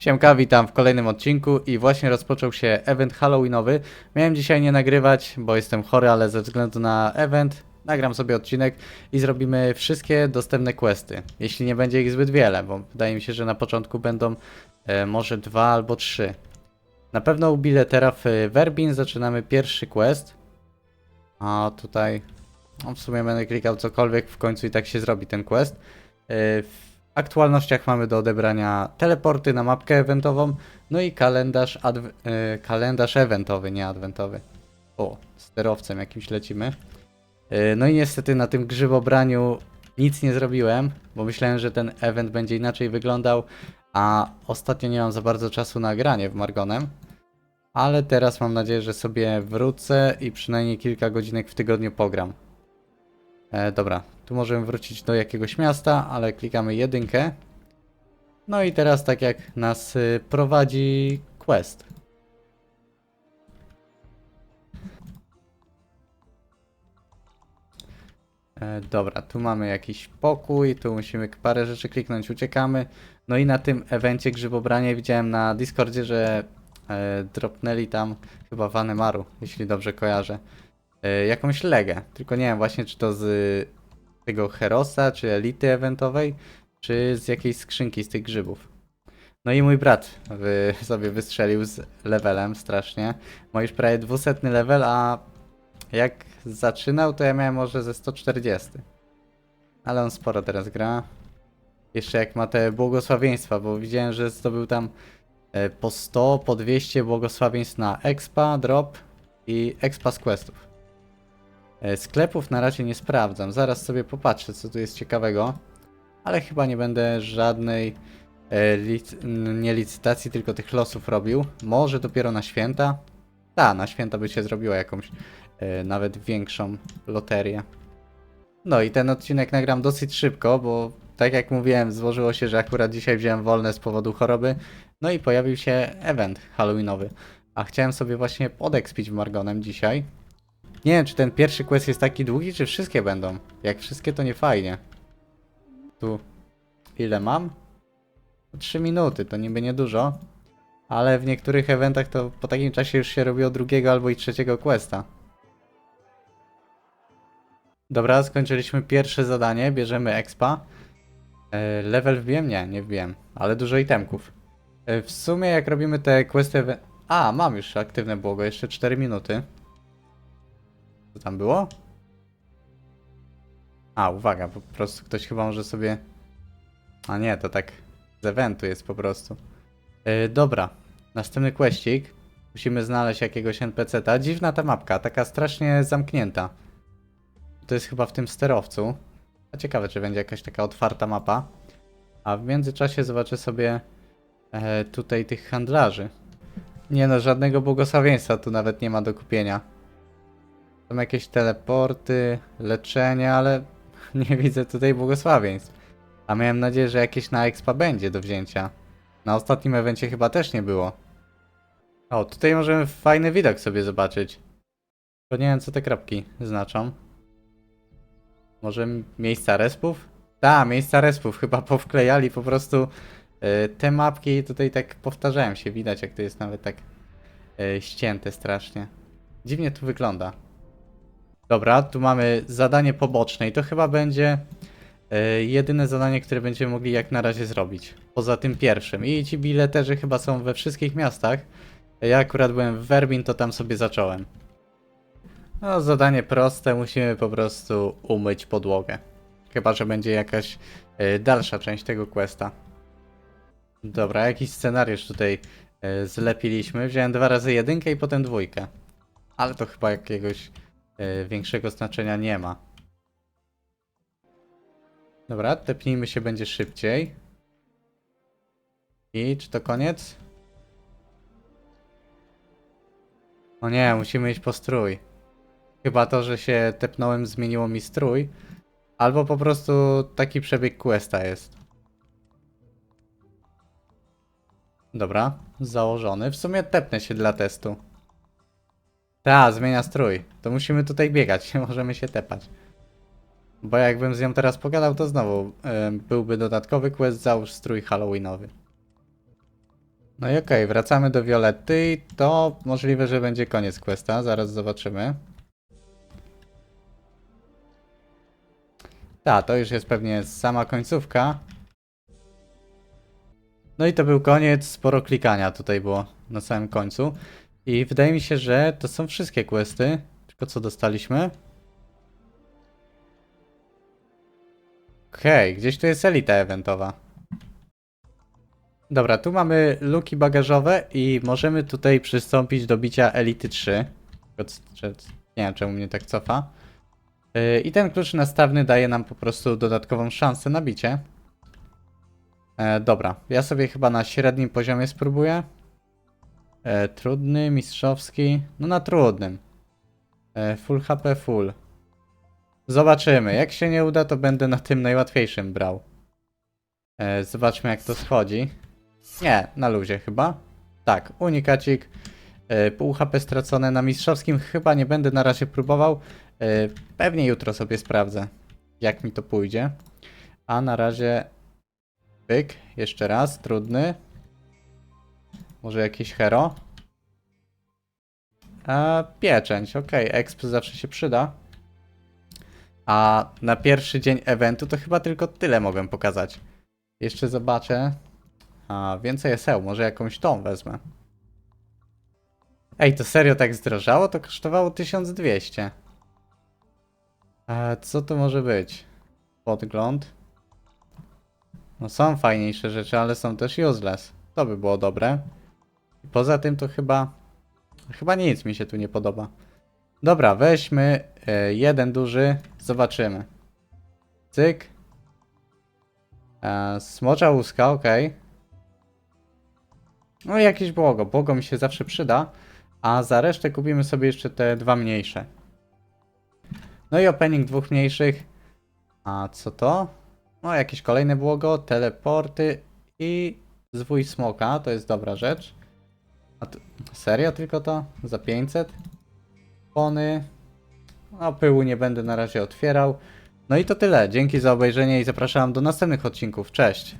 Siemka, witam w kolejnym odcinku i właśnie rozpoczął się event Halloweenowy. Miałem dzisiaj nie nagrywać, bo jestem chory, ale ze względu na event nagram sobie odcinek i zrobimy wszystkie dostępne questy. Jeśli nie będzie ich zbyt wiele, bo wydaje mi się, że na początku będą e, może dwa albo trzy. Na pewno u biletera w e, Verbin zaczynamy pierwszy quest. A tutaj no w sumie będę klikał cokolwiek, w końcu i tak się zrobi ten quest. E, aktualnościach mamy do odebrania teleporty na mapkę eventową, no i kalendarz, e, kalendarz eventowy, nie adwentowy. O, sterowcem jakimś lecimy. E, No i niestety na tym grzybobraniu nic nie zrobiłem, bo myślałem, że ten event będzie inaczej wyglądał, a ostatnio nie mam za bardzo czasu na granie w Margonem. Ale teraz mam nadzieję, że sobie wrócę i przynajmniej kilka godzinek w tygodniu pogram. E, dobra, tu możemy wrócić do jakiegoś miasta, ale klikamy jedynkę. No i teraz tak jak nas y, prowadzi quest. E, dobra, tu mamy jakiś pokój, tu musimy parę rzeczy kliknąć, uciekamy. No i na tym evencie grzybobranie widziałem na Discordzie, że e, dropnęli tam chyba Vanemaru, jeśli dobrze kojarzę. E, jakąś legę, tylko nie wiem właśnie czy to z tego Herosa, czy Elity eventowej, czy z jakiejś skrzynki z tych grzybów. No i mój brat wy, sobie wystrzelił z levelem strasznie. Ma już prawie 200 level, a jak zaczynał, to ja miałem może ze 140. Ale on sporo teraz gra. Jeszcze jak ma te błogosławieństwa, bo widziałem, że zdobył tam e, po 100, po 200 błogosławieństw na expa, drop i expa z questów. E, Sklepów na razie nie sprawdzam. Zaraz sobie popatrzę, co tu jest ciekawego. Ale chyba nie będę żadnej e, lic nie licytacji, tylko tych losów robił. Może dopiero na święta. Ta, na święta by się zrobiła jakąś e, nawet większą loterię. No i ten odcinek nagram dosyć szybko, bo tak jak mówiłem, złożyło się, że akurat dzisiaj wziąłem wolne z powodu choroby. No i pojawił się event halloweenowy. A chciałem sobie właśnie podekspić Margonem dzisiaj. Nie wiem, czy ten pierwszy quest jest taki długi, czy wszystkie będą. Jak wszystkie, to nie fajnie. Tu. Ile mam? 3 minuty, to niby niedużo. Ale w niektórych eventach to po takim czasie już się robiło drugiego albo i trzeciego questa. Dobra, skończyliśmy pierwsze zadanie, bierzemy expa. E, level wbiłem? Nie, nie wbiłem, ale dużo itemków. E, w sumie jak robimy te questy... A, mam już aktywne błogo, jeszcze 4 minuty. Co tam było? A, uwaga, po prostu ktoś chyba może sobie... A nie, to tak z eventu jest po prostu. Yy, dobra, następny questik. Musimy znaleźć jakiegoś NPC-ta. Dziwna ta mapka, taka strasznie zamknięta. To jest chyba w tym sterowcu. A ciekawe, czy będzie jakaś taka otwarta mapa. A w międzyczasie zobaczę sobie e, tutaj tych handlarzy. Nie no, żadnego błogosławieństwa tu nawet nie ma do kupienia. Są jakieś teleporty, leczenie, ale nie widzę tutaj błogosławieństw. A miałem nadzieję, że jakieś na expa będzie do wzięcia. Na ostatnim evencie chyba też nie było. O, tutaj możemy fajny widok sobie zobaczyć. To nie wiem, co te kropki znaczą. Może miejsca respów? Ta, miejsca respów. Chyba powklejali po prostu y, te mapki tutaj tak powtarzają się. Widać, jak to jest nawet tak y, ścięte strasznie. Dziwnie tu wygląda. Dobra, tu mamy zadanie poboczne i to chyba będzie e, jedyne zadanie, które będziemy mogli jak na razie zrobić. Poza tym pierwszym. I ci bileterzy chyba są we wszystkich miastach. Ja akurat byłem w Werbin, to tam sobie zacząłem. No, zadanie proste, musimy po prostu umyć podłogę. Chyba, że będzie jakaś e, dalsza część tego questa. Dobra, jakiś scenariusz tutaj e, zlepiliśmy. Wziąłem dwa razy jedynkę i potem dwójkę. Ale to chyba jakiegoś większego znaczenia nie ma. Dobra, tepnijmy się, będzie szybciej. I czy to koniec? O nie, musimy iść po strój. Chyba to, że się tepnąłem, zmieniło mi strój. Albo po prostu taki przebieg questa jest. Dobra, założony. W sumie tepnę się dla testu. Ta, zmienia strój. To musimy tutaj biegać, nie możemy się tepać. Bo jakbym z nią teraz pogadał, to znowu byłby dodatkowy quest, załóż strój halloweenowy. No i okej, wracamy do Violetty i to możliwe, że będzie koniec questa, zaraz zobaczymy. Tak, to już jest pewnie sama końcówka. No i to był koniec, sporo klikania tutaj było na samym końcu. I wydaje mi się, że to są wszystkie questy. Tylko co dostaliśmy? Okej, gdzieś tu jest elita eventowa. Dobra, tu mamy luki bagażowe i możemy tutaj przystąpić do bicia Elity 3. Tylko c- czy- Nie wiem, czemu mnie tak cofa. Yy, I ten klucz nastawny daje nam po prostu dodatkową szansę na bicie. E, dobra, ja sobie chyba na średnim poziomie spróbuję. E, trudny, mistrzowski. No na trudnym. E, full HP, full. Zobaczymy. Jak się nie uda, to będę na tym najłatwiejszym brał. E, zobaczmy, jak to schodzi. Nie, na luzie chyba. Tak, unikacik. E, pół HP stracone na mistrzowskim. Chyba nie będę na razie próbował. E, pewnie jutro sobie sprawdzę, jak mi to pójdzie. A na razie. Pyk, jeszcze raz, trudny. Może jakiś hero? A, pieczęć, okej, exp zawsze się przyda. A na pierwszy dzień eventu to chyba tylko tyle mogłem pokazać. Jeszcze zobaczę. A, więcej SEł, może jakąś tą wezmę. Ej, to serio tak zdrożało? To kosztowało 1200. A co to może być? Podgląd. No są fajniejsze rzeczy, ale są też useless. To by było dobre. Poza tym to chyba... Chyba nic mi się tu nie podoba. Dobra, weźmy e, jeden duży, zobaczymy. Cyk. E, smocza łuska, ok. No i jakieś błogo. Błogo mi się zawsze przyda. A za resztę kupimy sobie jeszcze te dwa mniejsze. No i opening dwóch mniejszych. A co to? No jakieś kolejne błogo, teleporty i zwój smoka, to jest dobra rzecz. A to, serio tylko to? Za 500? Pony. No pyłu nie będę na razie otwierał. No i to tyle. Dzięki za obejrzenie i zapraszam do następnych odcinków. Cześć!